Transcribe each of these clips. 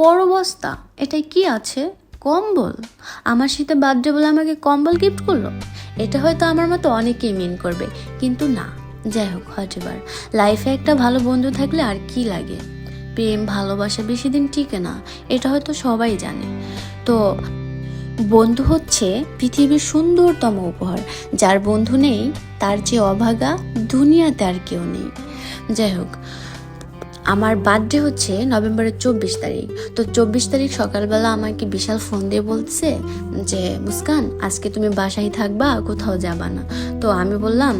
বড় বস্তা। এটাই কি আছে? কম্বল। আমার শীতে বার্থডে বলে আমাকে কম্বল গিফট করল? এটা হয়তো আমার মতো অনেকেই মিন করবে। কিন্তু না, যাই হোক হটেবার লাইফে একটা ভালো বন্ধু থাকলে আর কি লাগে? প্রেম, ভালোবাসা বেশি দিন টিকে না, এটা হয়তো সবাই জানে। তো বন্ধু হচ্ছে পৃথিবীর সুন্দরতম উপহার। যার বন্ধু নেই, তার যে অভাগা দুনিয়াতে আর কেউ নেই। যাই হোক আমার বার্থডে হচ্ছে নভেম্বরের চব্বিশ তারিখ। তো চব্বিশ তারিখ সকালবেলা আমাকে বিশাল ফোন দিয়ে বলছে যে, মুস্কান, আজকে তুমি বাসায় থাকবা, কোথাও যাবা না। তো আমি বললাম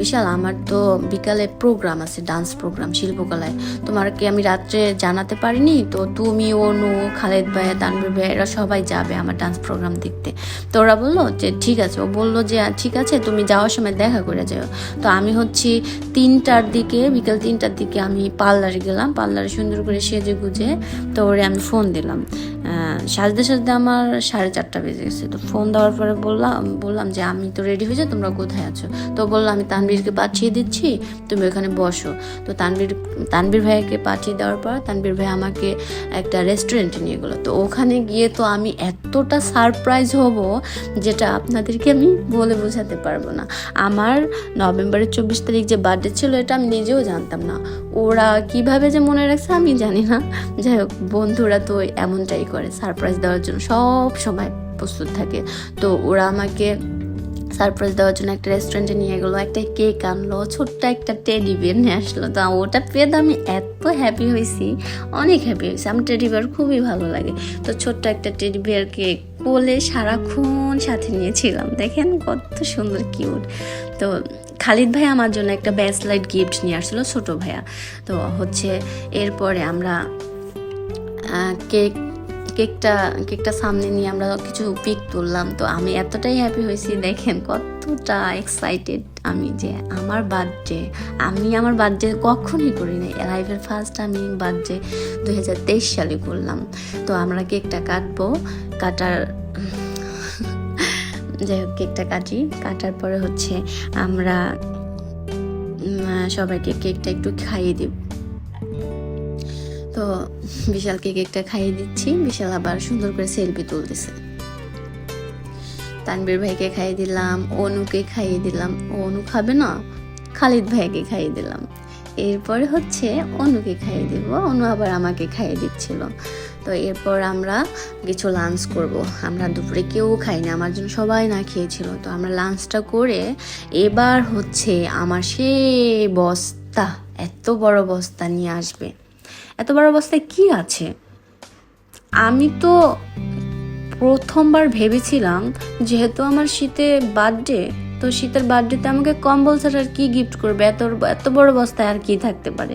বিশাল, আমার তো বিকালে প্রোগ্রাম আছে ডান্স প্রোগ্রাম শিল্পকলায়। তোমারকে আমি রাত্রে জানাতে পারিনি? তো তুমি, অনু, খালেদ ভাইয়া, তানভীর ভাইয়া, এরা সবাই যাবে আমার ডান্স প্রোগ্রাম দেখতে। তো ওরা বলল যে, ঠিক আছে। ও বলল যে ঠিক আছে, তুমি যাওয়ার সময় দেখা করে যাও। তো আমি হচ্ছি তিনটার দিকে, বিকেল তিনটার দিকে আমি পার্লারে গেলাম। পার্লারে সুন্দর করে সেজে গুজে তো ওরে আমি ফোন দিলাম। সাজতে সাজতে আমার সাড়ে চারটা বেজে গেছে। তো ফোন দেওয়ার পরে বললাম বললাম যে, আমি তো রেডি হয়ে যাও তোমরা কোথায় আছো? তো বলল, আমি তানবীরকে পাঠিয়ে দিচ্ছি, তুমি ওখানে বসো। তো তানবীর তানবীর ভাইয়াকে পাঠিয়ে দেওয়ার পর তানবীর ভাই আমাকে একটা রেস্টুরেন্টে নিয়ে গেলো। তো ওখানে গিয়ে তো আমি এতটা সারপ্রাইজ হব, যেটা আপনাদেরকে আমি বলে বোঝাতে পারব না। আমার নভেম্বরের চব্বিশ তারিখ যে বার্থডে ছিল, এটা আমি নিজেও জানতাম না। ওরা কীভাবে যে মনে রাখছে, আমি জানি না। যাই হোক, বন্ধুরা তো এমনটাই করে। সারপ্রাইজ দেওয়ার জন্য সব সময় প্রস্তুত থাকে। তো ওরা আমাকে সারপ্রাইজ দেওয়ার জন্য একটা রেস্টুরেন্টে নিয়ে গেলো, একটা কেক আনলো, ছোট্ট একটা টেডি বিয়ার নিয়ে আসলো। তো ওটা পেয়ে তো আমি এত হ্যাপি হয়েছি, অনেক হ্যাপি হয়েছি। আমার টেডি বিয়ার খুবই ভালো লাগে। তো ছোট্ট একটা টেডি বিয়ার কেক কোলে সারাক্ষণ সাথে নিয়েছিলাম। দেখেন কত সুন্দর কিউট তো খালিদ ভাই আমার জন্য একটা ব্যাসলাইট গিফট নিয়ে আসলো, ছোট ভাইয়া। তো হচ্ছে এরপরে আমরা কেক কেকটা কেকটা সামনে নিয়ে আমরা কিছু পিক তুললাম। তো আমি এতটাই হ্যাপি হয়েছি, দেখেন কতটা এক্সাইটেড আমি যে আমার বার্থডে আমি আমার বার্থডে কখনোই করি নাই লাইফের ফার্স্ট আমি বার্থডে দু হাজার তেইশ সালে করলাম। তো আমরা কেকটা কাটবো, কাটার যাই হোক, কেকটা কাটি, কাটার পরে হচ্ছে আমরা সবাইকে কেকটা একটু খাইয়ে দিব। তো বিশালকে কেকটা খাইয়ে দিচ্ছি। বিশাল আবার সুন্দর করে সেলফি তুলতেছে। তানবীর ভাইকে খাইয়ে দিলাম, অনুকে খাইয়ে দিলাম। অনু খাবে না, খালিদ ভাইকে খাইয়ে দিলাম। এরপরে হচ্ছে অনুকে খাইয়ে দিব। অনু আবার আমাকে খাইয়ে দিচ্ছিল। তো এরপর আমরা কিছু লাঞ্চ করব। আমরা দুপুরে কেউ খাই না, আমার জন্য সবাই না খেয়েছিল। তো আমরা লাঞ্চটা করে এবার হচ্ছে আমার সেই বস্তা, এত বড় বস্তা নিয়ে আসবে। এত বড় অবস্থায় কি আছে? আমি তো প্রথমবার ভেবেছিলাম, যেহেতু আমার শীতে বার্থডে তো শীতের বার্থডেতে আমাকে কম্বল ছাড়া আর কি গিফট করবে? এত এত বড় বস্তায় আর কি থাকতে পারে?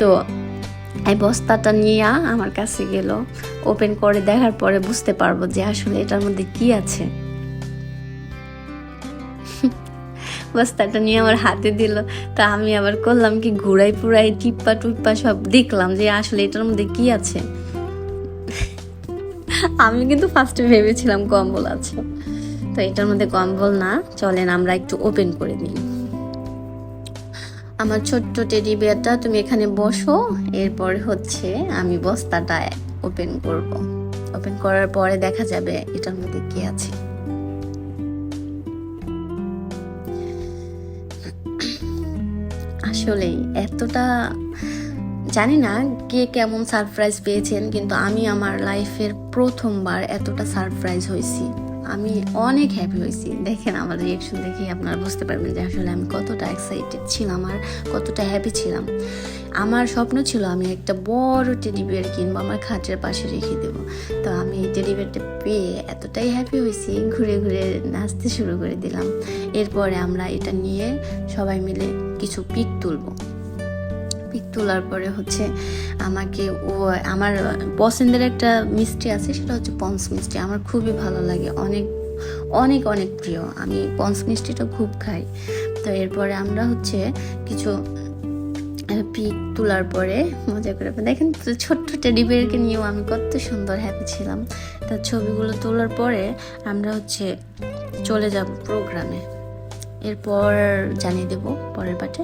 তো এই বস্তাটা নিয়ে আমার কাছে গেল। ওপেন করে দেখার পরে বুঝতে পারব যে আসলে এটার মধ্যে কি আছে। বস্তাটা নিয়ে আমার হাতে দিল। তা আমি আবার করলাম কি ঘুরাই পুরাই টিপ্পা টুপ্পা সব দেখলাম যে আসলে এটার মধ্যে কি আছে। আমি কিন্তু ফার্স্টে ভেবেছিলাম কম্বল আছে। তো এটার মধ্যে কম্বল না, চলেন আমরা একটু ওপেন করে দিই আমার ছোট্ট টেডি বিয়ারটা তুমি এখানে বসো, এরপর হচ্ছে আমি বস্তাটা ওপেন করব। ওপেন করার পরে দেখা যাবে এটার মধ্যে কি আছে। আসলেই এতটা, জানি না কে কেমন সারপ্রাইজ পেয়েছেন, কিন্তু আমি আমার লাইফের প্রথমবার এতটা সারপ্রাইজ হয়েছি। আমি অনেক হ্যাপি হয়েছি। দেখেন আমার রিয়েকশন দেখে আপনারা বুঝতে পারবেন যে আসলে আমি কতটা এক্সাইটেড ছিলাম আর কতটা হ্যাপি ছিলাম। আমার স্বপ্ন ছিল আমি একটা বড় টেডি বিয়ার কিনবো, আমার খাটের পাশে রেখে দেবো। তো আমি এই টেডি বিয়ারটা পেয়ে এতটাই হ্যাপি হয়েছি, ঘুরে ঘুরে নাচতে শুরু করে দিলাম। এরপরে আমরা এটা নিয়ে সবাই মিলে কিছু পিক তুলবো। পিক তোলার পরে হচ্ছে আমাকে ও, আমার পছন্দের একটা মিষ্টি আছে, সেটা হচ্ছে পন্স মিষ্টি। আমার খুবই ভালো লাগে, অনেক অনেক অনেক প্রিয়। আমি পন্স মিষ্টিটা খুব খাই। তো এরপরে আমরা হচ্ছে কিছু পিক তোলার পরে মজা করে, দেখেন তো ছোট্ট টেডি বেয়ারকে নিয়েও আমি কত সুন্দর হ্যাপি ছিলাম। তার ছবিগুলো তোলার পরে আমরা হচ্ছে চলে যাব প্রোগ্রামে এরপর জানিয়ে দেব পরের পাটে